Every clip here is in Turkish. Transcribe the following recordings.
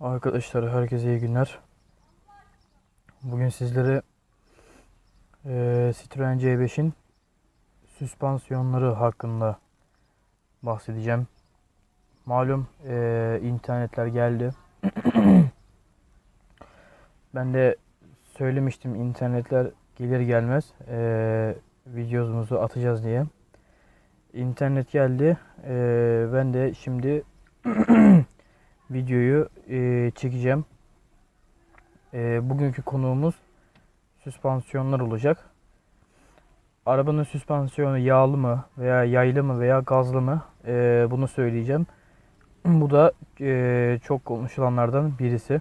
Arkadaşlar herkese iyi günler. Bugün sizlere eee Citroen C5'in süspansiyonları hakkında bahsedeceğim. Malum eee, internetler geldi. ben de söylemiştim internetler gelir gelmez eee videomuzu atacağız diye. İnternet geldi. Eee, ben de şimdi videoyu eee, çekeceğim. Eee, bugünkü konuğumuz süspansiyonlar olacak. Arabanın süspansiyonu yağlı mı veya yaylı mı veya gazlı mı Eee, bunu söyleyeceğim. Bu da eee, çok konuşulanlardan birisi.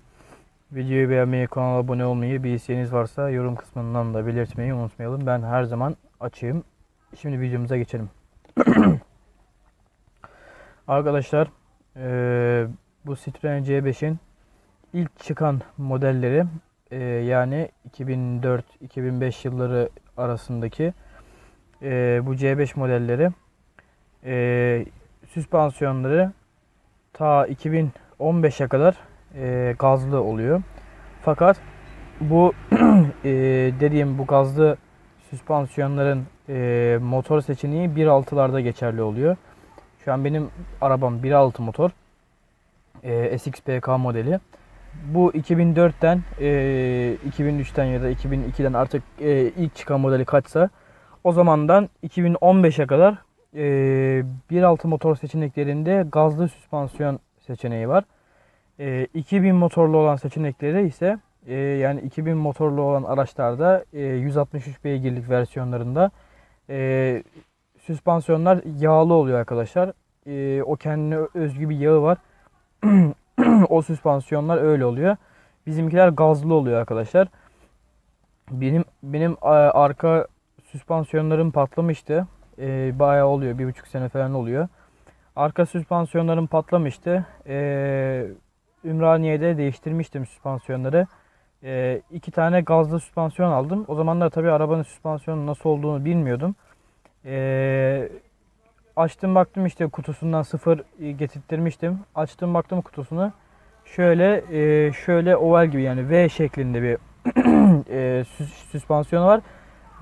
Videoyu beğenmeyi, kanala abone olmayı, bir isteğiniz varsa yorum kısmından da belirtmeyi unutmayalım. Ben her zaman açığım. Şimdi videomuza geçelim. Arkadaşlar eee, bu Citroen C5'in ilk çıkan modelleri eee, yani 2004-2005 yılları arasındaki eee, bu C5 modelleri eee, süspansiyonları ta 2015'e kadar eee, gazlı oluyor. Fakat bu eee, dediğim bu gazlı süspansiyonların eee, motor seçeneği 1.6'larda geçerli oluyor. Şu an benim arabam 1.6 motor. Eee, SXPK modeli. Bu 2004'ten eee, 2003'ten ya da 2002'den artık eee, ilk çıkan modeli kaçsa o zamandan 2015'e kadar eee 1.6 motor seçeneklerinde gazlı süspansiyon seçeneği var. Eee 2000 motorlu olan seçenekleri ise eee, yani 2000 motorlu olan araçlarda eee, 163 beygirlik versiyonlarında eee, süspansiyonlar yağlı oluyor arkadaşlar. Eee, o kendine özgü bir yağı var. o süspansiyonlar öyle oluyor. Bizimkiler gazlı oluyor arkadaşlar. Benim benim a, arka süspansiyonlarım patlamıştı. Ee, bayağı oluyor. Bir buçuk sene falan oluyor. Arka süspansiyonlarım patlamıştı. Ee, Ümraniye'de değiştirmiştim süspansiyonları. Ee, iki tane gazlı süspansiyon aldım. O zamanlar tabii arabanın süspansiyonu nasıl olduğunu bilmiyordum. Ee, açtım baktım işte kutusundan sıfır e, getirttirmiştim. Açtım baktım kutusunu. Şöyle e, şöyle oval gibi yani V şeklinde bir e, süs- süspansiyonu var.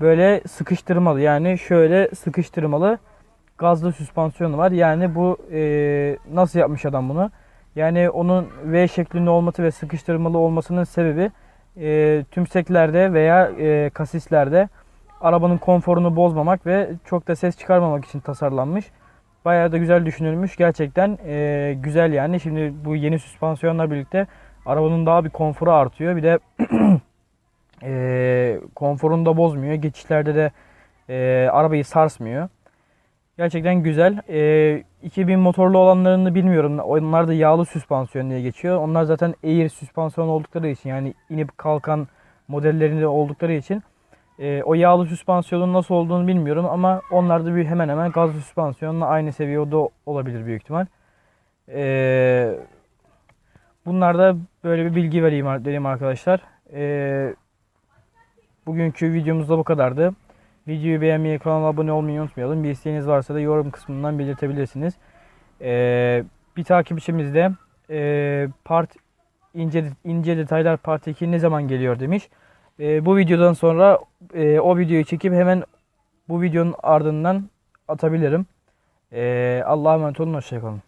Böyle sıkıştırmalı yani şöyle sıkıştırmalı gazlı süspansiyonu var. Yani bu e, nasıl yapmış adam bunu? Yani onun V şeklinde olması ve sıkıştırmalı olmasının sebebi e, tümseklerde veya e, kasislerde arabanın konforunu bozmamak ve çok da ses çıkarmamak için tasarlanmış. Bayağı da güzel düşünülmüş. Gerçekten e, güzel yani. Şimdi bu yeni süspansiyonla birlikte arabanın daha bir konforu artıyor. Bir de e, konforunu da bozmuyor. Geçişlerde de e, arabayı sarsmıyor. Gerçekten güzel. E, 2000 motorlu olanlarını bilmiyorum. Onlar da yağlı süspansiyon diye geçiyor. Onlar zaten air süspansiyon oldukları için yani inip kalkan modellerinde oldukları için e, o yağlı süspansiyonun nasıl olduğunu bilmiyorum ama onlar da bir hemen hemen gazlı süspansiyonla aynı seviyede olabilir büyük ihtimal. E, bunlar da böyle bir bilgi vereyim dedim arkadaşlar. E, bugünkü videomuz da bu kadardı. Videoyu beğenmeyi, kanala abone olmayı unutmayalım. Bir isteğiniz varsa da yorum kısmından belirtebilirsiniz. E, bir takipçimiz de e, part ince ince detaylar part 2 ne zaman geliyor demiş. E, bu videodan sonra e, o videoyu çekip hemen bu videonun ardından atabilirim. E, Allah'a emanet olun. Hoşçakalın.